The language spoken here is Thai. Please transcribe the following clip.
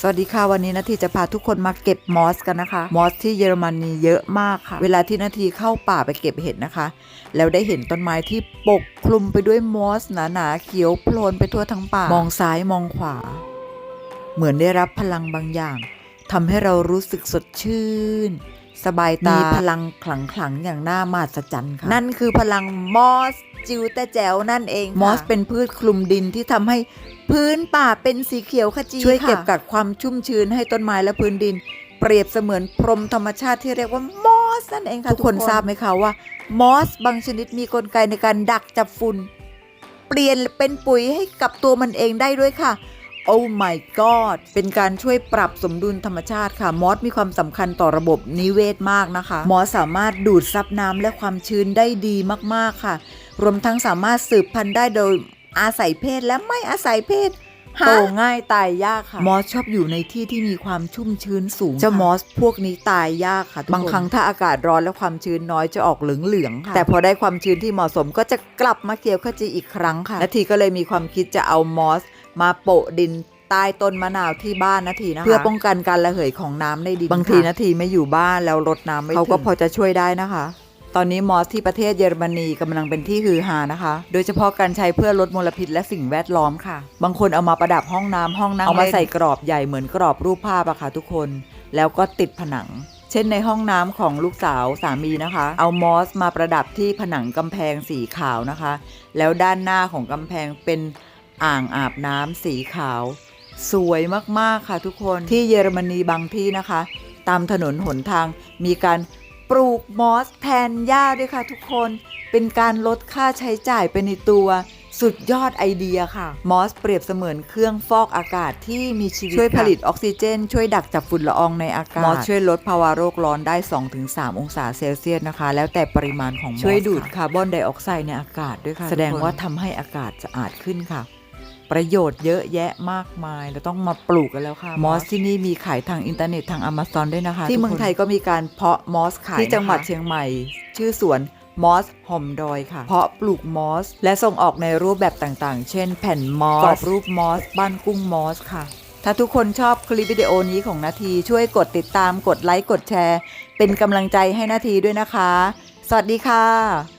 สวัสดีค่ะวันนี้นาทีจะพาทุกคนมาเก็บมอสกันนะคะ มอสที่เยอรมนีเยอะมากค่ะ เวลาที่นาทีเข้าป่าไปเก็บเห็ดนะคะ แล้วได้เห็นต้นไม้ที่ปกคลุมไปด้วยมอสหนาๆเขียวโพลนไปทั่วทั้งป่ามองซ้ายมองขวา เหมือนได้รับพลังบางอย่างทำให้เรารู้สึกสดชื่น สบายตามีพลังขลังขลังๆอย่างน่ามหัศจรรย์ค่ะนั่นคือพลังมอส จิวแต่แจ๋วนั่นเองมอสเป็นพืชคลุมดินที่ทำให้พื้นป่าเป็นสีเขียวขจีช่วยเก็บกักความชุ่มชื้นให้ต้นไม้และพื้นดิน เปรียบเสมือนพรมธรรมชาติที่เรียกว่ามอสนั่นเองค่ะทุกคนทราบไหมคะว่ามอสบางชนิดมีกลไกในการดักจับฝุ่นเปลี่ยนเป็นปุ๋ยให้กับตัวมันเองได้ด้วยค่ะโอ้ my god เป็นการช่วยปรับสมดุลธรรมชาติค่ะ มอสมีความสำคัญต่อระบบนิเวศมากนะคะ มอสสามารถดูดซับน้ำและความชื้นได้ดีมากๆค่ะ รวมทั้งสามารถสืบพันธุ์ได้โดยอาศัยเพศและไม่อาศัยเพศโตง่ายตายยากค่ะมอสชอบอยู่ในที่ที่มีความชุ่มชื้นสูงเจ้ามอสพวกนี้ตายยากค่ะ บางครั้งถ้าอากาศร้อนและความชื้นน้อยจะออกเหลืองๆค่ะ แต่พอได้ความชื้นที่เหมาะสมก็จะกลับมาเขียวขจีอีกครั้งค่ะนาทีก็เลยมีความคิดจะเอามอส มาโปะดินใต้ต้นมะนาวที่บ้านนาทีนะคะเพื่อป้องกันการระเหยของน้ำในดินบางทีนาทีไม่อยู่บ้านแล้วรดน้ำไม่เขาก็พอจะช่วยได้นะคะ ตอนนี้มอสที่ประเทศเยอรมนีกำลังเป็นที่ฮือฮานะคะ โดยเฉพาะการใช้เพื่อลดมลพิษและสิ่งแวดล้อมค่ะ บางคนเอามาประดับห้องน้ำห้องนั่งเอามาใส่กรอบใหญ่เหมือนกรอบรูปภาพอะค่ะทุกคน แล้วก็ติดผนัง เช่นในห้องน้ำของลูกสาวสามีนะคะ เอามอสมาประดับที่ผนังกำแพงสีขาวนะคะ แล้วด้านหน้าของกำแพงเป็นอ่างอาบน้ำสีขาว สวยมากๆค่ะทุกคนที่เยอรมนีบางที่นะคะ ตามถนนหนทางมีการ ปลูกมอสแทนหญ้าด้วยค่ะทุกคน เป็นการลดค่าใช้จ่ายไปในตัว สุดยอดไอเดียค่ะ มอสเปรียบเสมือนเครื่องฟอกอากาศที่มีชีวิตช่วยผลิตออกซิเจน ช่วยดักจับฝุ่นละอองในอากาศ มอสช่วยลดภาวะโรคร้อนได้ 2-3 องศาเซลเซียสนะคะ แล้วแต่ปริมาณของมอสช่วยดูดคาร์บอนไดออกไซด์ในอากาศด้วยค่ะ แสดงว่าทำให้อากาศสะอาดขึ้นค่ะ ประโยชน์เยอะแยะมากมาย เราต้องมาปลูกกันแล้วค่ะ มอสที่นี่มีขายทางอินเทอร์เน็ตทาง Amazon ด้วยนะคะ ที่เมืองไทยก็มีการเพาะมอสขายที่จังหวัดเชียงใหม่ ชื่อสวนมอสหอมดอยค่ะ เพาะปลูกมอส และส่งออกในรูปแบบต่างๆ เช่น แผ่นมอสกรอบรูปมอส บ้านกุ้งมอสค่ะ ถ้าทุกคนชอบคลิปวิดีโอนี้ของนาทีช่วยกดติดตามกดไลค์กดแชร์ เป็นกำลังใจให้นาทีด้วยนะคะ สวัสดีค่ะ